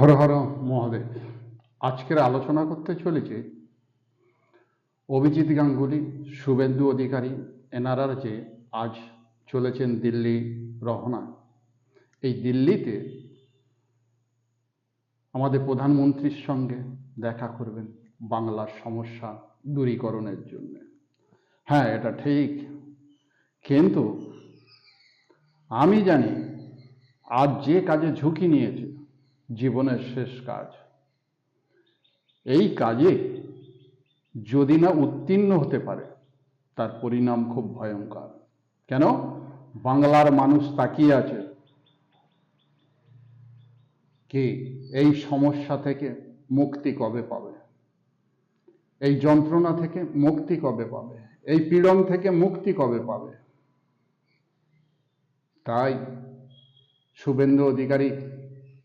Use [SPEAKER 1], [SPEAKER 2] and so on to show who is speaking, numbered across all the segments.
[SPEAKER 1] হর হর মহাদেব। আজকের আলোচনা করতে চলেছে অভিজিৎ গাঙ্গুলি, শুভেন্দু অধিকারী, এনারা যে আজ চলেছেন দিল্লি রহনা। এই দিল্লিতে আমাদের প্রধানমন্ত্রীর সঙ্গে দেখা করবেন বাংলার সমস্যা দূরীকরণের জন্য। হ্যাঁ এটা ঠিক। কিন্তু আমি জানি আজ যে কাজে ঝুঁকি নিয়েছে জীবনের শেষ কাজ। এই কাজে যদি না উত্তীর্ণ হতে পারে, তার পরিণাম খুব ভয়ঙ্কর। কেন? বাংলার মানুষ তাকিয়ে আছে। কি এই সমস্যা থেকে মুক্তি কবে পাবে? এই যন্ত্রণা থেকে মুক্তি কবে পাবে? এই পীড়ন থেকে মুক্তি কবে পাবে? তাই শুভেন্দু অধিকারী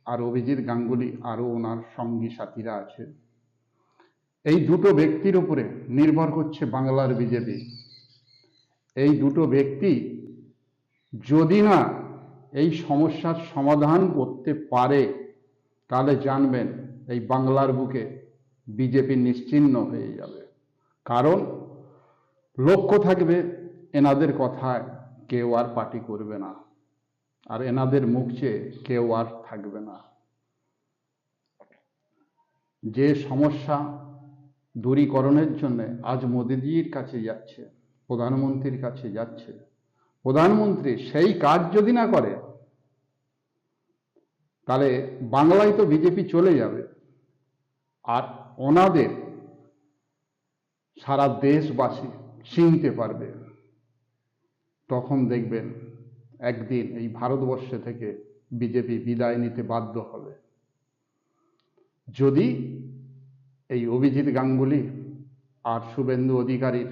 [SPEAKER 1] আর অভিজিৎ গাঙ্গুলি আরও ওনার সঙ্গী সাথীরা আছে। এই দুটো ব্যক্তির উপরে নির্ভর করছে বাংলার বিজেপি। এই দুটো ব্যক্তি যদি না এই সমস্যার সমাধান করতে পারে, তাহলে জানবেন এই বাংলার বুকে বিজেপি নিশ্চিহ্ন হয়ে যাবে। কারণ লক্ষ্য থাকবে, এনাদের কথায় কেউ আর পার্টি করবে না। আর এনাদের মুখ চেয়ে কেউ আর থাকবে না। যে সমস্যা দূরীকরণের জন্য আজ মোদিজির কাছে যাচ্ছে, প্রধানমন্ত্রীর কাছে যাচ্ছে, প্রধানমন্ত্রী সেই কাজ যদি না করে, তাহলে বাংলায় তো বিজেপি চলে যাবে। আর ওনাদের সারা দেশবাসী চিনতে পারবে। তখন দেখবেন একদিন এই ভারতবর্ষে থেকে বিজেপি বিদায় নিতে বাধ্য হবে। যদি এই অভিজিৎ গাঙ্গুলি আর শুভেন্দু অধিকারীর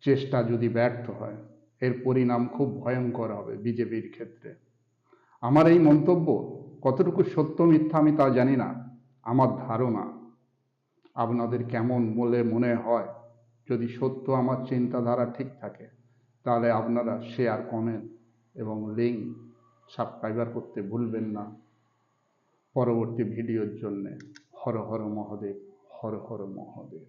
[SPEAKER 1] চেষ্টা যদি ব্যর্থ হয়, এর পরিণাম খুব ভয়ঙ্কর হবে বিজেপির ক্ষেত্রে। আমার এই মন্তব্য কতটুকু সত্য মিথ্যা আমি তা জানি না, আমার ধারণা। আপনাদের কেমন বলে মনে হয়? যদি সত্য আমার চিন্তাধারা ঠিক থাকে, তাহলে আপনারা শেয়ার কমেন্ট এবং লিঙ্ক সাবস্ক্রাইবার করতে ভুলবেন না। পরবর্তী ভিডিওর জন্যে হর হর মহাদেব, হর হর মহাদেব।